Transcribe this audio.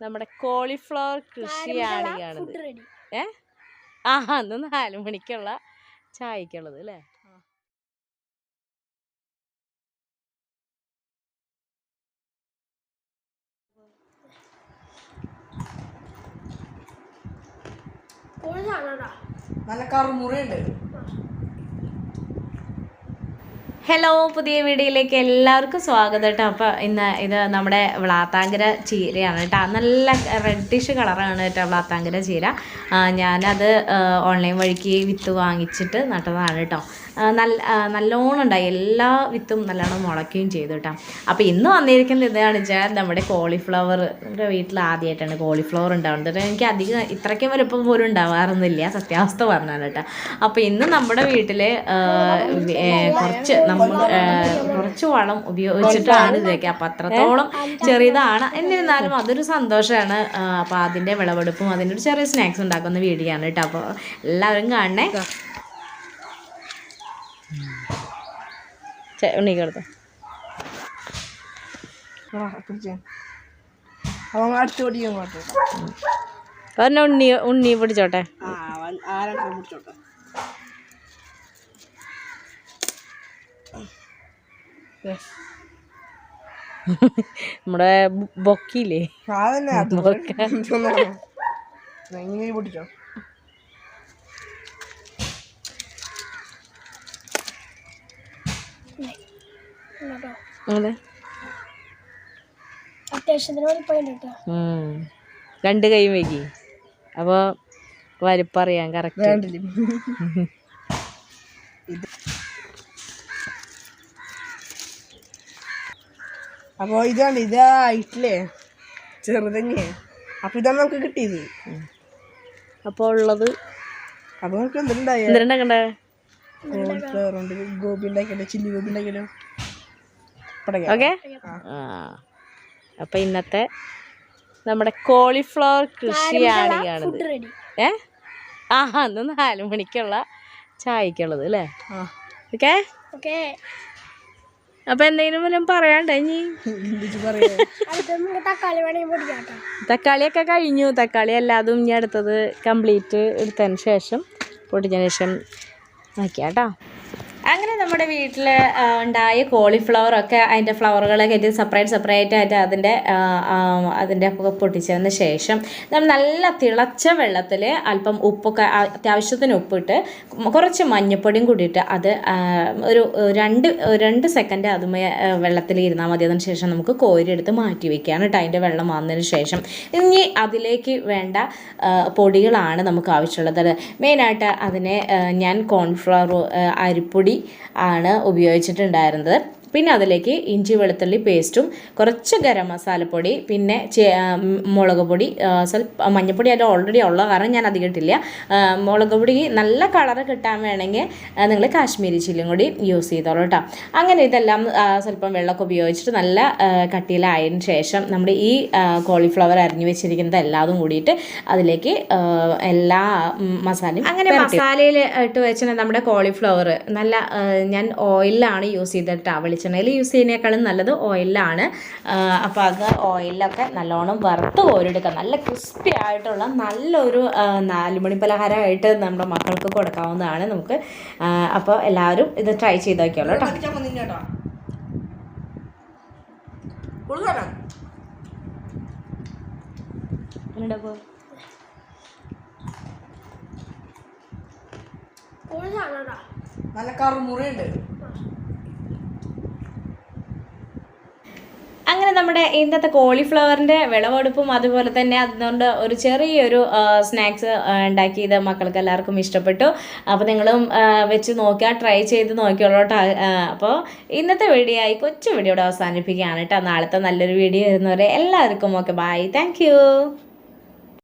നമ്മുടെ കോളിഫ്ലവർ കൃഷിയാണ് ഈ കാണുന്നത്. ഏ? ആ അന്ന് നാല് മണിക്കുള്ള ചായക്കുള്ളത് അല്ലേ? നല്ല കറുമുറയുണ്ട്. ഹലോ പുതിയ വീഡിയോയിലേക്ക് എല്ലാവർക്കും സ്വാഗതം കേട്ടോ അപ്പോൾ ഇന്ന് ഇത് നമ്മുടെ വ്ളാത്താങ്കര ചീരയാണ് കേട്ടോ നല്ല റെഡിഷ് കളറാണ് കേട്ടോ വ്ളാത്താങ്കര ചീര. ഞാനത് ഓൺലൈൻ വഴിക്ക് വിത്ത് വാങ്ങിച്ചിട്ട് നട്ടതാണ് കേട്ടോ നല്ല നല്ലോണം ഉണ്ടായി. എല്ലാ വിത്തും നല്ലോണം മുളയ്ക്കുകയും ചെയ്തു കേട്ടോ അപ്പോൾ ഇന്ന് വന്നിരിക്കുന്നത് ഇതാണ് വെച്ചാൽ നമ്മുടെ കോളിഫ്ലവർ നമ്മുടെ വീട്ടിൽ ആദ്യമായിട്ടാണ് കോളിഫ്ലവർ ഉണ്ടാവുന്നത് എനിക്ക് അധികം ഇത്രയ്ക്കും വലുപ്പം പോലും ഉണ്ടാവാറൊന്നുമില്ല. സത്യാവസ്ഥ പറഞ്ഞാണ് കേട്ടോ അപ്പോൾ ഇന്ന് നമ്മുടെ വീട്ടിൽ കുറച്ച് കുറച്ച് വളം ഉപയോഗിച്ചിട്ടാണ് ഇതൊക്കെ. അപ്പം അത്രത്തോളം ചെറിയതാണ്. എന്നിരുന്നാലും അതൊരു സന്തോഷമാണ് അപ്പോൾ അതിന്റെ വിളവെടുപ്പും അതിന്റെ ഒരു ചെറിയ സ്നാക്സ് ഉണ്ടാക്കുന്ന വീഡിയോ ആണ് കേട്ടോ. അപ്പോൾ എല്ലാവരും കാണണേ. ഉണ്ണിക്കെടുത്തു ഉണ്ണി ഉണ്ണി പിടിച്ചോട്ടെ? പിടിച്ചോട്ടെ. നമ്മുടെ ബൊക്കിയില്ലേ? പൊട്ടിച്ചോ? അതെ. രണ്ട് കൈ വൈകി. അപ്പോൾ വലിപ്പറിയാം കറക്റ്റ് വേണ്ടില്ല ഇത് അപ്പൊ ഇതാണ് ഇതായിട്ടില്ലേ ചെറുതന്നെ അപ്പോൾ ഇതാണ് നമുക്ക് കിട്ടിയത്. അപ്പോൾ ഉള്ളത് അപ്പോൾ നമുക്ക് എന്തുണ്ടായ? ഗോപി ഉണ്ടാക്കിയല്ലോ ചില്ലി ഗോപി ഉണ്ടാക്കിയല്ലോ ഓക്കെ? അപ്പോൾ അപ്പം ഇന്നത്തെ നമ്മുടെ കോളിഫ്ലവർ കൃഷിയാണ് കാണുന്നത് ഏ? ആ അന്ന് നാല് മണിക്കുള്ള ചായക്കുള്ളത് അല്ലേ? ഓക്കെ? ഓക്കെ. അപ്പം എന്തെങ്കിലും വല്ലതും പറയാണ്ടേ ഇനി? തക്കാളിയൊക്കെ കഴിഞ്ഞു. തക്കാളി എല്ലാതും ഇനി അടുത്തത് കംപ്ലീറ്റ് എടുത്തതിന് ശേഷം പൊടിച്ചതിന് ശേഷം നോക്കിയാട്ടോ അങ്ങനെ നമ്മുടെ വീട്ടിൽ ഉണ്ടായ കോളിഫ്ലവർ ഒക്കെ അതിന്റെ ഫ്ലവറുകളൊക്കെ ആയിട്ട് സെപ്പറേറ്റ് സെപ്പറേറ്റ് ആയിട്ട് അതിന്റെ അതിന്റെ ഒക്കെ പൊട്ടിച്ചതിന് ശേഷം നമ്മൾ നല്ല തിളച്ച വെള്ളത്തിൽ അല്പം ഉപ്പൊക്കെ അത്യാവശ്യത്തിന് ഉപ്പിട്ട് കുറച്ച് മഞ്ഞൾപ്പൊടിയും കൂടിയിട്ട് അത് ഒരു രണ്ട് രണ്ട് സെക്കൻഡ് അതുമേ വെള്ളത്തിൽ ഇരുന്നാൽ മതി. അതിന് ശേഷം നമുക്ക് കോരിയെടുത്ത് മാറ്റി വെക്കുകയാണ് കേട്ടോ അതിന്റെ വെള്ളം വന്നതിന് ശേഷം. ഇനി അതിലേക്ക് വേണ്ട പൊടികളാണ് നമുക്ക് ആവശ്യമുള്ളത്. മെയിനായിട്ട് അതിനെ ഞാൻ കോൺഫ്ലവർ അരിപ്പൊടി ആണ് ഉപയോഗിച്ചിട്ടുണ്ടായിരുന്നത്. പിന്നെ അതിലേക്ക് ഇഞ്ചി വെളുത്തുള്ളി പേസ്റ്റും കുറച്ച് ഗരം മസാലപ്പൊടി പിന്നെ മുളക് പൊടി സ്വല്പ മഞ്ഞൾപ്പൊടി അതിൽ ഓൾറെഡി ഉള്ള കാരണം ഞാൻ അധികം ഇട്ടില്ല. മുളക് പൊടി നല്ല കളർ കിട്ടാൻ വേണമെങ്കിൽ നിങ്ങൾ കാശ്മീരി ചില്ലും കൂടി യൂസ് ചെയ്തോളൂ കേട്ടോ അങ്ങനെ ഇതെല്ലാം സ്വല്പം വെള്ളമൊക്കെ ഉപയോഗിച്ചിട്ട് നല്ല കട്ടിയിലായതിനു ശേഷം നമ്മുടെ ഈ കോളിഫ്ലവർ അരിഞ്ഞു വെച്ചിരിക്കുന്നത് എല്ലാതും കൂടിയിട്ട് അതിലേക്ക് എല്ലാ മസാലയും അങ്ങനെ മസാലയിൽ ഇട്ട് വെച്ചാൽ നമ്മുടെ കോളിഫ്ലവർ നല്ല ഞാൻ ഓയിലാണ് യൂസ് ചെയ്തിട്ട് വെളിച്ചെണ്ണയിൽ യൂസ് ചെയ്യുന്നതിനേക്കാളും നല്ലത് ഓയിലാണ് അപ്പോൾ അത് ഓയിലൊക്കെ നല്ലോണം വറുത്ത് ഓരെടുക്കുക നല്ല ക്രിസ്പി ആയിട്ടുള്ള നല്ലൊരു നാലുമണി പലഹാരമായിട്ട് നമ്മുടെ മക്കൾക്ക് കൊടുക്കാവുന്നതാണ് നമുക്ക്. അപ്പോൾ എല്ലാവരും ഇത് ട്രൈ ചെയ്ത് നോക്കിയോളൂ കേട്ടോ. കേട്ടോ. നല്ല കറുമുറയുണ്ട്. അങ്ങനെ നമ്മുടെ ഇന്നത്തെ കോളിഫ്ലവറിന്റെ വിളവെടുപ്പും അതുപോലെ തന്നെ അതുകൊണ്ട് ഒരു ചെറിയൊരു സ്നാക്സ് ഉണ്ടാക്കി ഇത് മക്കൾക്ക് എല്ലാവർക്കും ഇഷ്ടപ്പെട്ടു. അപ്പോൾ നിങ്ങളും വെച്ച് നോക്കുക ട്രൈ ചെയ്ത് നോക്കിയോളൂ അപ്പോൾ ഇന്നത്തെ വീഡിയോ ആയി കൊച്ചു വീഡിയോ അവസാനിപ്പിക്കുകയാണ് കേട്ടോ. നാളത്തെ നല്ലൊരു വീഡിയോ വരുന്നവരെ എല്ലാവർക്കും ഓക്കെ. ബൈ. താങ്ക്